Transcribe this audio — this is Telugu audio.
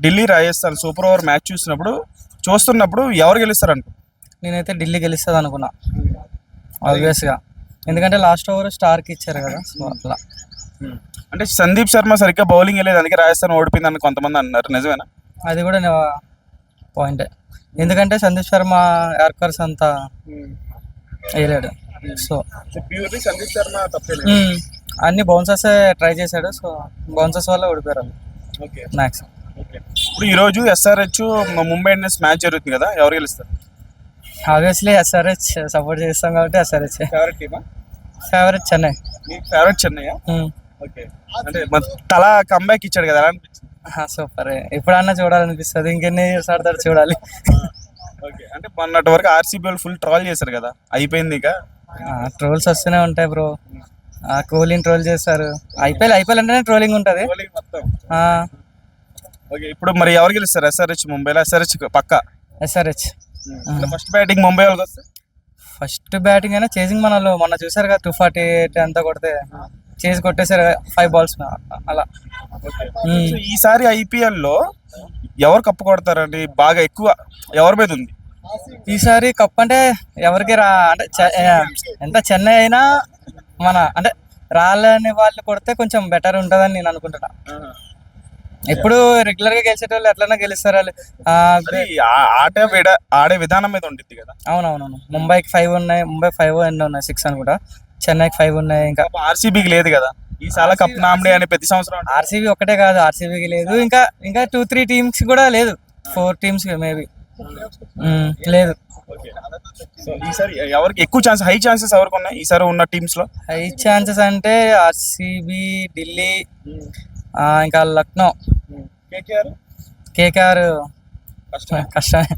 Delhi Rajasthan super over match చూసినప్పుడు చూస్తున్నప్పుడు ఎవరు గెలుస్తారు అనుకో నేనైతే ఢిల్లీ గెలుస్తుంది అనుకున్నా ఆబ్వియస్గా ఎందుకంటే లాస్ట్ ఓవర్ స్టార్కి ఇచ్చారు కదా సో అట్లా. అంటే సందీప్ శర్మ సరిగ్గా బౌలింగ్ వెళ్ళేది అందుకే రాజస్థాన్ ఓడిపోయిందని కొంతమంది అన్నారు. నిజమేనా? అది కూడా పాయింటే ఎందుకంటే సందీప్ శర్మ యార్కర్స్ అంతా వేయలేడు. So purely Sandeep Sharma. అన్ని బౌన్సర్స్ ట్రై చేశాడు సో బౌన్సర్స్ వల్ల ఓడిపోయారు ఓకే. మ్యాక్స్ ఇప్పుడు ఈ రోజు ఎస్ఆర్హెచ్ ముంబై ఇండియన్స్ మ్యాచ్ జరుగుతుంది కదా ఎవరు గెలుస్తారు? ఆబ్వియస్లీ ఎస్ఆర్హెచ్ సపోర్ట్ చేస్తాం కాబట్టి ఎస్ఆర్హెచ్ ఫేవరెట్ టీమా ఫేవరెట్ చెన్నై మీ ఫేవరెట్ మ్మ్. ఓకే అంటే తల కంబ్యాక్ ఇచ్చాడు కదా సూపర్ ఎప్పుడన్నా చూడాలనిపిస్తుంది ఇంకెన్ని ఇయర్స్ ఆడతాడు చూడాలి. ఓకే అంటే మొన్నటి వరకు ఆర్సీబీ ఫుల్ ట్రాల్ చేశారు కదా అయిపోయింది ఇక. ట్రోల్స్ వస్తూనే ఉంటాయి బ్రో కోహ్లీని ట్రోల్ చేస్తారు. ఐపీఎల్ ఐపీఎల్ అంటేనే ట్రోలింగ్ ఉంటుంది. ఓకే ఇప్పుడు మరి ఎవరు గెలుస్తారు? ఎస్ఆర్హెచ్ ముంబైలో? ఎస్ఆర్హెచ్ పక్క? ఎస్ఆర్హెచ్ ఫస్ట్ బ్యాటింగ్ ముంబై వాళ్ళకి వస్తే? ఫస్ట్ బ్యాటింగ్ అయినా చేసింగ్ మనలో మొన్న చూసారు కదా టూ ఫార్టీ ఎయిట్ అంతా కొడితే. చేసి కొట్టేశారు ఫైవ్ బాల్స్ అలా. సో ఈసారి ఐపీఎల్లో ఎవరు కప్పు కొడతారండి? బాగా ఎక్కువ ఎవరి మీద ఉంది? ఈసారి కప్ అంటే ఎవరికి రా అంటే ఆ, ఎంత చెన్నై అయినా మన అంటే రాలని వాళ్ళు కొడితే కొంచెం బెటర్ ఉంటుందని నేను అనుకుంటున్నా. ఎప్పుడు రెగ్యులర్గా గెలిచేటోళ్ళు ఎట్లన్నా గెలుస్తారు? వాళ్ళు ఆట ఆడే విధానం మీద ఉంటుంది కదా. అవునవునవును. ముంబైకి ఫైవ్ ఉన్నాయి ముంబై ఫైవ్ ఎన్ని ఉన్నాయి సిక్స్ అనుకుంటా చెన్నైకి ఫైవ్ ఉన్నాయి ఇంకా ఆర్సీబీకి లేదు కదా. ఈసారి కప్ నామినే అని ప్రతి సంవత్సరం. ఆర్సీబీ ఒకటే కాదు ఆర్సీబీకి లేదు. ఇంకా ఇంకా టూ త్రీ టీమ్స్ కూడా లేదు. ఫోర్ టీమ్స్ మేబీ లేదు. ఈసారి ఎవరికి ఎక్కువ ఛాన్స్ హై ఛాన్సెస్ ఎవరికి ఉన్నాయి? ఈసారి ఉన్న టీమ్స్లో? హై ఛాన్సెస్ అంటే ఆర్సీబీ ఢిల్లీ ఇంకా లక్నో. కేకేఆర్? కేకేఆర్. కష్టమే.